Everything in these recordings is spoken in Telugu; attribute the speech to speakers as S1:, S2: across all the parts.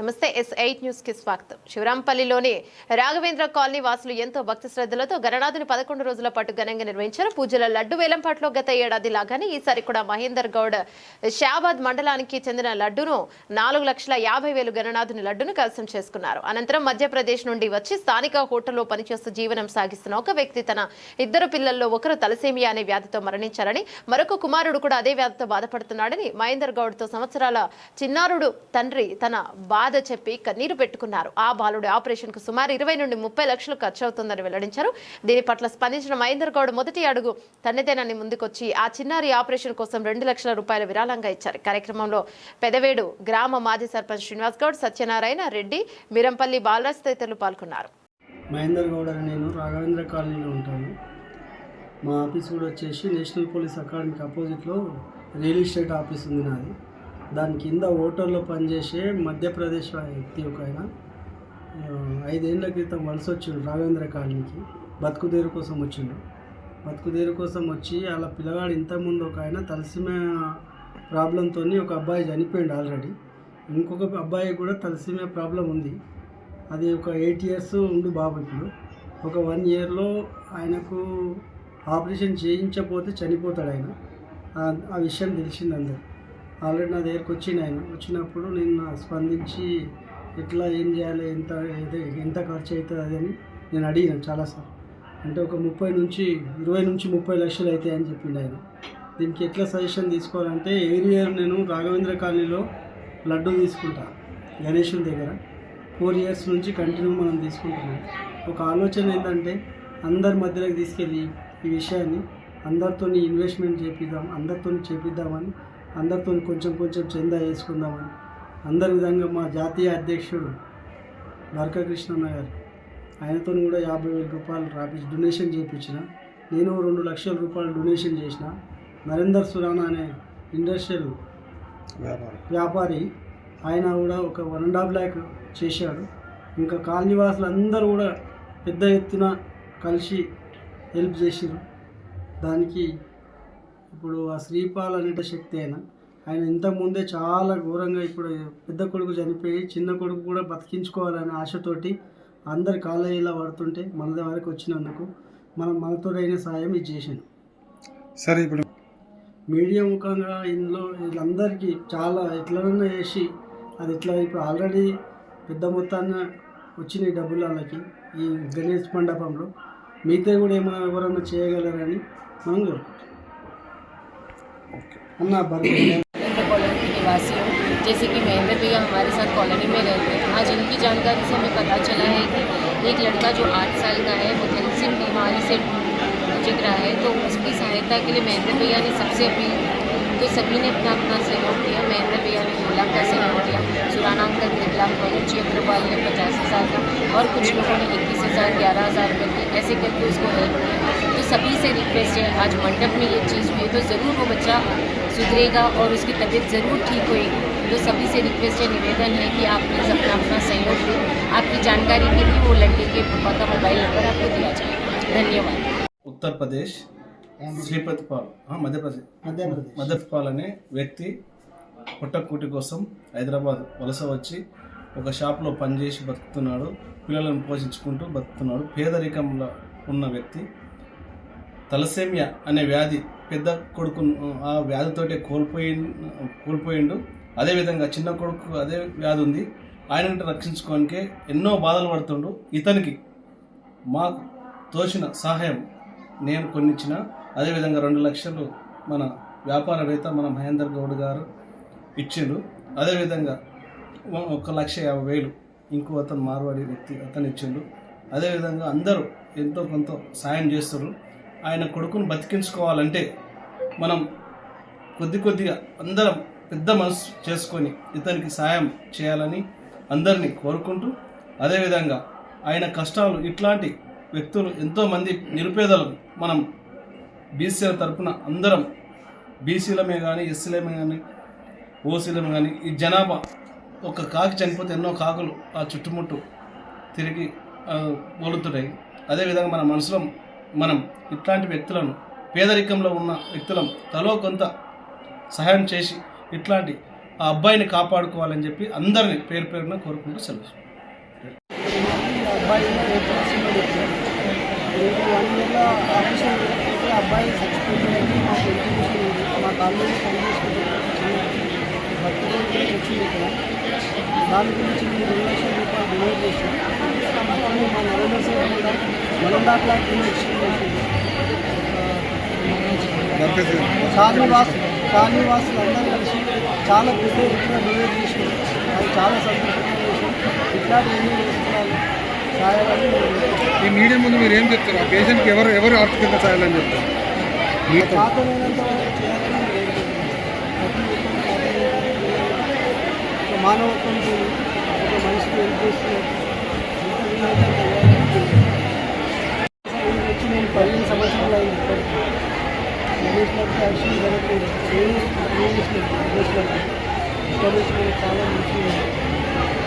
S1: నమస్తే ఎస్ ఎయిట్ న్యూస్కి స్వాగతం. శివరాంపల్లిలోని రాఘవేంద్ర కాలనీ వాసులు ఎంతో భక్తి శ్రద్ధలతో గణనాథుని పదకొండు రోజుల పాటు ఘనంగా నిర్వహించారు. పూజల లడ్డు వేలంపాట్లో గత ఏడాది లాగానే ఈసారి కూడా మహేందర్ గౌడ్ షాబాద్ మండలానికి చెందిన లడ్డును నాలుగు లక్షల యాభై వేలు గణనాథుని లడ్డును కలసం చేసుకున్నారు. అనంతరం మధ్యప్రదేశ్ నుండి వచ్చి స్థానిక హోటల్లో పనిచేస్తూ జీవనం సాగిస్తున్న ఒక వ్యక్తి తన ఇద్దరు పిల్లల్లో ఒకరు తలసేమియా అనే వ్యాధితో మరణించారని మరొక కుమారుడు కూడా అదే వ్యాధితో బాధపడుతున్నాడని మహేందర్ గౌడ్తో సంవత్సరాల చిన్నారుడు తండ్రి తన బాధ చెప్పి కన్నీరు పెట్టుకున్నారు. ఆ బాలుడి ఆపరేషన్కు సుమారు ఇరవై నుండి ముప్పై లక్షలు ఖర్చు అవుతుందని వెల్లడించారు. దీని పట్ల స్పందించిన మహేందర్ గౌడ్ మొదటి అడుగు తన్నిదేనని ముందుకొచ్చి ఆ చిన్నారి ఆపరేషన్ కోసం రెండు లక్షల రూపాయల విరాళంగా ఇచ్చారు. కార్యక్రమంలో పెదవేడు గ్రామ మాజీ సర్పంచ్ శ్రీనివాస్ గౌడ్ సత్యనారాయణ రెడ్డి మిరంపల్లి బాలరాజ్ తదితరులు పాల్గొన్నారు.
S2: మహేందర్ గౌడ్ అని నేను రాఘవేంద్ర కాలనీలో ఉంటాను. మా ఆఫీస్ కూడా వచ్చేసి నేషనల్ పోలీస్ అకాడమీకి అపోజిట్లో రియల్ ఎస్టేట్ ఆఫీస్ ఉంది నాది. దాని కింద ఓటర్లో పనిచేసే మధ్యప్రదేశ్ వ్యక్తి ఒక ఆయన. ఐదేళ్ళ క్రితం వలస వచ్చిండు రాఘవేంద్ర కాలనీకి. బతుకుదేరు కోసం వచ్చిండు. బతుకుదేరు కోసం వచ్చి అలా పిల్లగాడు ఇంతకుముందు ఒక ఆయన తలసిమ ప్రాబ్లంతో ఒక అబ్బాయి చనిపోయిండు ఆల్రెడీ ఇంకొక అబ్బాయి కూడా తలసిమే ప్రాబ్లం ఉంది. అది ఒక ఎయిట్ ఇయర్స్ ఉండు బాబు ఇప్పుడు. ఒక వన్ ఇయర్లో ఆయనకు ఆపరేషన్ చేయించకపోతే చనిపోతాడు ఆయన. ఆ విషయం తెలిసింది అందరు ఆల్రెడీ నా దగ్గరికి వచ్చింది ఆయన వచ్చినప్పుడు నేను స్పందించి ఎట్లా ఏం చేయాలి ఎంత ఎంత ఖర్చు అవుతుంది అది అని నేను అడిగినాను చాలాసార్లు. అంటే ఒక ముప్పై నుంచి ఇరవై నుంచి ముప్పై లక్షలు అవుతాయి అని చెప్పిండు ఆయన. దీనికి ఎట్లా సజెషన్ తీసుకోవాలంటే ఎవ్రీ ఇయర్ నేను రాఘవేంద్ర కాలనీలో లడ్డు తీసుకుంటా గణేశుని దగ్గర. ఫోర్ ఇయర్స్ నుంచి కంటిన్యూ మనం తీసుకుంటున్నాం. ఒక ఆలోచన ఏంటంటే అందరి మధ్యలోకి తీసుకెళ్ళి ఈ విషయాన్ని అందరితో ఇన్వెస్ట్మెంట్ చేపిద్దాం అందరితో చేపిద్దామని అందరితో కొంచెం కొంచెం చందా వేసుకుందామని. అందరి విధంగా మా జాతీయ అధ్యక్షుడు బర్క కృష్ణన్న గారు ఆయనతో కూడా యాభై వేల రూపాయలు రాపి డొనేషన్ చేయించిన నేను రెండు లక్షల రూపాయలు డొనేషన్ చేసిన. నరేందర్ సురానా అనే ఇండస్ట్రియల్ వ్యాపారి. ఆయన కూడా ఒక వన్ అండ్ హాఫ్ ల్యాక్ చేశాడు. ఇంకా కాలనీవాసులు అందరూ కూడా పెద్ద ఎత్తున కలిసి హెల్ప్ చేసారు దానికి ఇప్పుడు ఆ శ్రీపాల్ అనే శక్తి అయినా ఆయన ఇంతకుముందే చాలా ఘోరంగా ఇప్పుడు పెద్ద కొడుకు చనిపోయి చిన్న కొడుకు కూడా బతికించుకోవాలనే ఆశతోటి అందరి కాలేజీలో పడుతుంటే మన దగ్గరకు వచ్చినందుకు మనం మనతోడైన సాయం ఇది చేశాను.
S3: సరే ఇప్పుడు
S2: మీడియా ముఖంగా ఇందులో వీళ్ళందరికీ చాలా ఎట్లనన్నా చేసి అది ఎట్లా ఇప్పుడు ఆల్రెడీ పెద్ద మొత్తాన వచ్చినాయి డబ్బులు వాళ్ళకి ఈ గణేష్ మండపంలో మిగతా కూడా ఏమైనా ఎవరన్నా చేయగలరని మనం
S4: कॉलोनी निवासी हूँ। जैसे कि महेंद्र भैया हमारे साथ कॉलोनी में रहते हैं। आज इनकी जानकारी से हमें पता चला है कि एक लड़का जो आठ साल का है, वो थैलेसीम बीमारी से जग रहा है तो उसकी सहायता के लिए महेंद्र भैया ने सबसे अपील तो सभी ने अपना अपना सहयोग दिया महेंद्र भैया ने दो लाख का सहयोग किया। सुराना अंकल डेढ़ लाख का रुचि अग्रवाल ने पचास हज़ार का। और कुछ लोगों ने इक्कीस हज़ार, ग्यारह हज़ार करके ऐसे करके उसको हेल्प किया। सभी से रिक्वेस्ट है आज मंडप में ये चीज़ हुई है तो ज़रूर वो बच्चा सुधरेगा और उसकी तबीयत ज़रूर ठीक होएगी तो सभी से रिक्वेस्ट है निवेदन है कि आप प्लीज़ अपना अपना सहयोग दें आपकी जानकारी के लिए वो लड़के के पापा का मोबाइल नंबर आपको दिया जाएगा धन्यवाद
S5: ఉత్తర్ ప్రదేశ్ శ్రీపతి పాల్ ఆ, మధ్యప్రదేశ్
S2: మధ్యప్రదేశ్
S5: మధ్యప్రదేశ్ పాల్ అనే వ్యక్తి పుట్టకూటి కోసం హైదరాబాద్ వలస వచ్చి ఒక షాప్లో పనిచేసి బతుకుతున్నాడు పిల్లలను పోషించుకుంటూ బతుకుతున్నాడు పేదరికంలో ఉన్న వ్యక్తి తలసేమియా అనే వ్యాధి పెద్ద కొడుకు ఆ వ్యాధితోటే కోల్పోయి కోల్పోయిండు. అదేవిధంగా చిన్న కొడుకు అదే వ్యాధి ఉంది. ఆయన రక్షించుకోనికే ఎన్నో బాధలు పడుతుండు. ఇతనికి మాకు తోచిన సహాయం నేను కొన్నిచ్చిన. అదేవిధంగా రెండు లక్షలు మన వ్యాపారవేత్త మన మహేందర్ గౌడ్ గారు ఇచ్చిండు. అదేవిధంగా ఒక లక్ష యాభై వేలు ఇంకో అతను మార్వాడి వ్యక్తి అతను ఇచ్చిండు. అదేవిధంగా అందరూ ఎంతో కొంత సాయం చేస్తారు ఆయన కొడుకును బతికించుకోవాలంటే మనం కొద్ది కొద్దిగా అందరం పెద్ద మనసు చేసుకొని ఇతనికి సాయం చేయాలని అందరినీ కోరుకుంటూ అదేవిధంగా ఆయన కష్టాలు ఇట్లాంటి వ్యక్తులు ఎంతోమంది నిరుపేదలు మనం బీసీల తరఫున అందరం బీసీలమే కానీ ఎస్సీలమే కానీ ఓసీలమే కానీ ఈ జనాభా ఒక కాకి చనిపోతే ఎన్నో కాకులు ఆ చుట్టుముట్టు తిరిగి ఆ, అదేవిధంగా మన మనసులో మనం ఇట్లాంటి వ్యక్తులను పేదరికంలో ఉన్న వ్యక్తులం తలో కొంత సహాయం చేసి ఇట్లాంటి ఆ అబ్బాయిని కాపాడుకోవాలని చెప్పి అందరినీ పేరు పేరున కోరుకుంటూ సెలవు.
S2: అబ్బాయి మా కాలేజీ దాని గురించి రెండు లక్షల రూపాయలు డొనేట్ చేసాం మా నరేంద్ర సార్ కూడా అందరూ కలిసి చాలా పెద్ద ఎత్తున డొనేట్ చేసాం అది చాలా సంతోషంగా చేసాం ఇట్లాంటి ఎన్ని చేస్తున్నారు సాయాలని
S3: ఈ మీడియం ముందు మీరు ఏం చెప్తారు? ఆ పేషెంట్కి ఎవరు ఎవరు ఆర్థికంగా సాయాలని చెప్తారు? మీతో
S2: చేతనైనంత వరకు చేయాలని నేను ఒక మనిషికి ఏం చేస్తున్నారు? नेशनल एक्शन डायरेक्टिव एस्टेब्लिश में पालन नीति है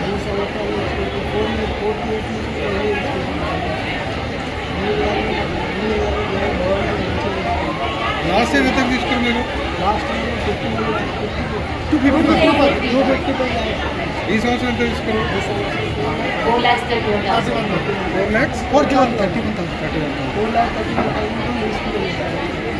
S2: ये समझता है इसको फ़ोन में कोर्ट में पहले लास्ट ईयर
S3: तक इसको ले लो last
S2: year fifty two fifty two fifty पर
S3: इस ऑल्सो इंटर इसको
S4: फोर लैक्स तक फोर
S3: लैक्स और जो thirty one thousand thirty
S2: one thousand four lakhs thirty one thousand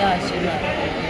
S2: 要好
S4: 了。